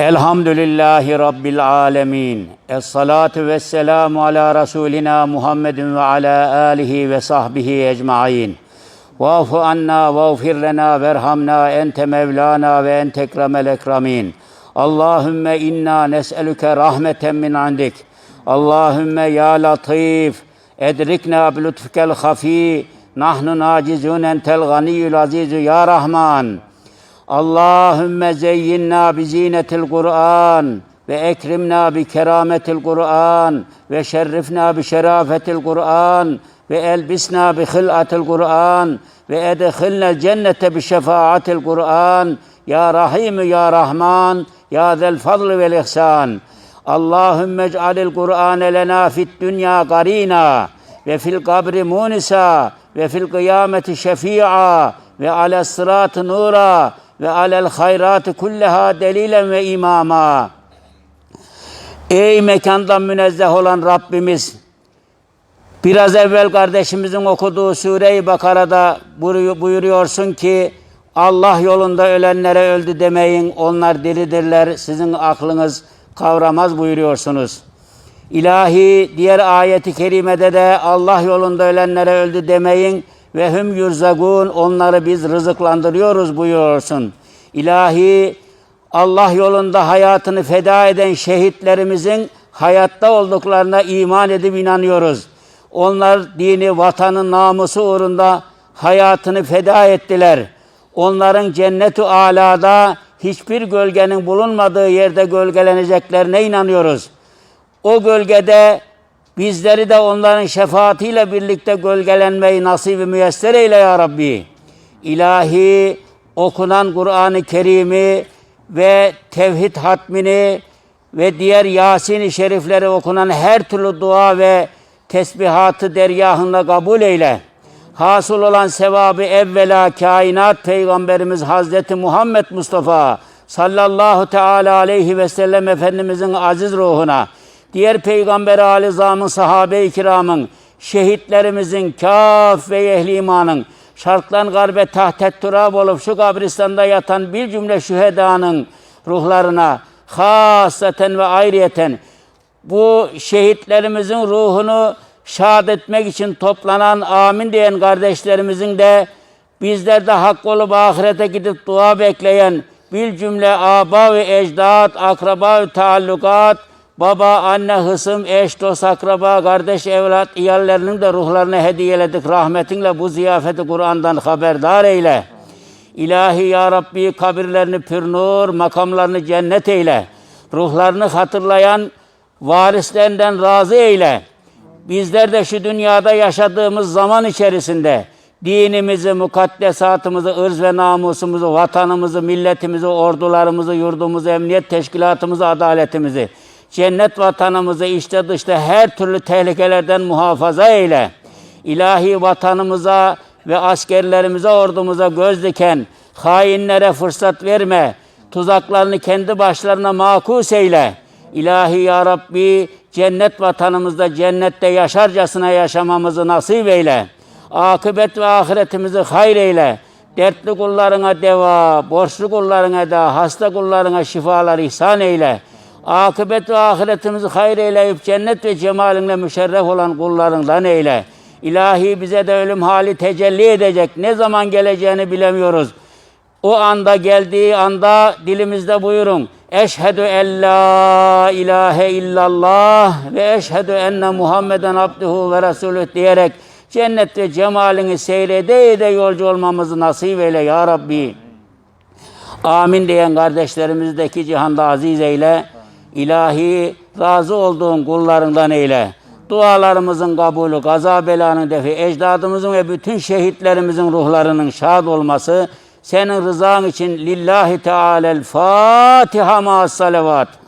Elhamdülillahi Rabbil alemin. Esselatu vesselamu ala Resulina Muhammedin ve ala alihi ve sahbihi ecmain. Vafu anna vağfir lena verhamna ente mevlana ve ente ekremel ekramin. Allahümme inna nes'elüke rahmeten min indik. Allahümme ya latif edrikna bi lütfikel hafi. Nahnu nacizun entel ganiyyul azizu ya Rahman. Allahümme zeyyinna bi zinetil Kur'an ve ekrimna bi kerametil Kur'an ve şerrifna bi şerafetil Kur'an ve elbisna bi hılatil Kur'an ve edhilnel cennete bi şefaatil Kur'an. Ya Rahim ya Rahman ya zel fadl vel ihsan. Allahümme ec'alil Kur'ane lena fid dünya qarina ve fil kabri munisa ve fil kıyameti şefi'a ve ala sıratı nura ve alel hayratı kulleha delilen ve imama. Ey mekandan münezzeh olan Rabbimiz, biraz evvel kardeşimizin okuduğu Sure-i Bakara'da buyuruyor- buyuruyorsun ki, Allah yolunda ölenlere öldü demeyin, onlar diridirler, sizin aklınız kavramaz buyuruyorsunuz. İlahi diğer ayeti kerimede de Allah yolunda ölenlere öldü demeyin ve hüm yurzagun onları biz rızıklandırıyoruz buyuruyorsun. İlahi Allah yolunda hayatını feda eden şehitlerimizin hayatta olduklarına iman edip inanıyoruz. Onlar dini, vatanın namusu uğrunda hayatını feda ettiler. Onların cennet-i alada hiçbir gölgenin bulunmadığı yerde gölgeleneceklerine inanıyoruz. O gölgede bizleri de onların şefaatiyle birlikte gölgelenmeyi nasip-i müyesser eyle ya Rabbi. İlahi okunan Kur'an-ı Kerim'i ve tevhid hatmini ve diğer Yasin-i şerifleri okunan her türlü dua ve tesbihatı dergahında kabul eyle. Hasıl olan sevabı evvela kainat peygamberimiz Hazreti Muhammed Mustafa sallallahu teala aleyhi ve sellem Efendimizin aziz ruhuna, diğer peygamber alizamın, sahabe-i kiramın, şehitlerimizin, kaf ve ehli imanın, şartlan garbe tahtet turab olup şu kabristanda yatan bir cümle şühedanın ruhlarına hasaten ve ayrıyeten bu şehitlerimizin ruhunu şad etmek için toplanan amin diyen kardeşlerimizin de bizler de hak olup ahirete gidip dua bekleyen bir cümle aba ve ecdat, akraba ve taallukat, baba, anne, hısım, eş, dost, akraba, kardeş, evlat, iyallerinin de ruhlarına hediyeledik. Rahmetinle bu ziyafeti Kur'an'dan haberdar eyle. İlahi ya Rabbi kabirlerini pür nur, makamlarını cennet eyle. Ruhlarını hatırlayan varislerinden razı eyle. Bizler de şu dünyada yaşadığımız zaman içerisinde dinimizi, mukaddesatımızı, ırz ve namusumuzu, vatanımızı, milletimizi, ordularımızı, yurdumuzu, emniyet teşkilatımızı, adaletimizi, cennet vatanımızı işte dışta her türlü tehlikelerden muhafaza eyle. İlahi vatanımıza ve askerlerimize, ordumuza göz diken, hainlere fırsat verme, tuzaklarını kendi başlarına makus eyle. İlahi ya Rabbi cennet vatanımızda cennette yaşarcasına yaşamamızı nasip eyle. Akıbet ve ahiretimizi hayır eyle. Dertli kullarına deva, borçlu kullarına da, hasta kullarına şifalar ihsan eyle. Akıbet ve ahiretimizi hayır eyleyip cennet ve cemalinle müşerref olan kullarından eyle. İlahi bize de ölüm hali tecelli edecek. Ne zaman geleceğini bilemiyoruz. O anda geldiği anda dilimizde buyurun. Eşhedü en la ilahe illallah ve eşhedü enne Muhammeden abduhu ve resulüh diyerek cennet ve cemalini seyrede de yolcu olmamızı nasip eyle ya Rabbi. Amin diyen kardeşlerimizi de iki cihanda aziz eyle. İlahi razı olduğun kullarından eyle. Dualarımızın kabulü, gaza belanın defi, ecdadımızın ve bütün şehitlerimizin ruhlarının şad olması, senin rızan için lillahi teala'l Fatiha ma salavat.